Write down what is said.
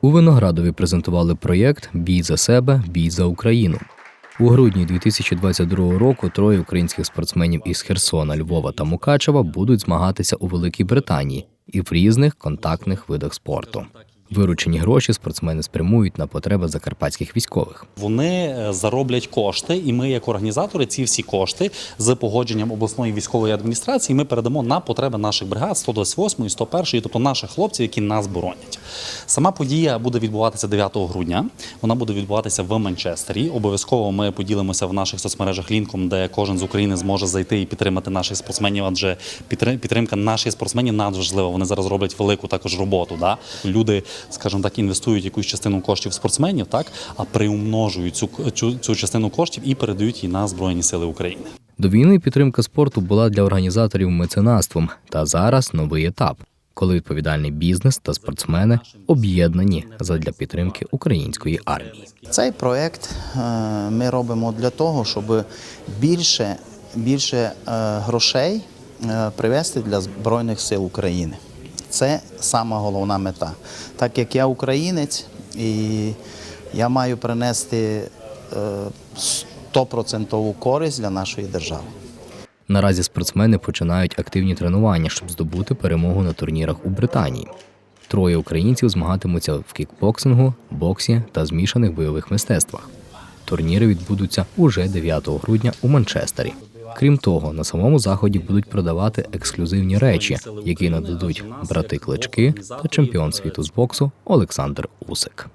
У Виноградові презентували проєкт Бій за себе, бій за Україну. У грудні 2022 року троє українських спортсменів із Херсона, Львова та Мукачева будуть змагатися у Великій Британії і в різних контактних видах спорту. Виручені гроші спортсмени спрямують на потреби закарпатських військових. Вони е, зароблять кошти, і ми, як організатори, ці всі кошти з погодженням обласної військової адміністрації ми передамо на потреби наших бригад 128 і 101, тобто наших хлопців, які нас боронять. Сама подія буде відбуватися 9 грудня. Вона буде відбуватися в Манчестері. Обов'язково ми поділимося в наших соцмережах лінком, де кожен з України зможе зайти і підтримати наших спортсменів. Адже підтри- підтримка наших спортсменів надважлива. Вони зараз роблять велику також роботу. Да? Люди, скажімо так, інвестують якусь частину коштів спортсменів, так а приумножують цю, цю, цю частину коштів і передають її на Збройні Сили України. До війни підтримка спорту була для організаторів меценатством, та зараз новий етап, коли відповідальний бізнес та спортсмени об'єднані задля підтримки української армії. Цей проект е, ми робимо для того, щоб більше, більше е, грошей е, привести для Збройних сил України. Це сама головна мета. Так як я українець і я маю принести е, 100% користь для нашої держави. Наразі спортсмени починають активні тренування, щоб здобути перемогу на турнірах у Британії. Троє українців змагатимуться в кікбоксингу, боксі та змішаних бойових мистецтвах. Турніри відбудуться уже 9 грудня у Манчестері. Крім того, на самому заході будуть продавати ексклюзивні речі, які нададуть брати клички та чемпіон світу з боксу Олександр Усик.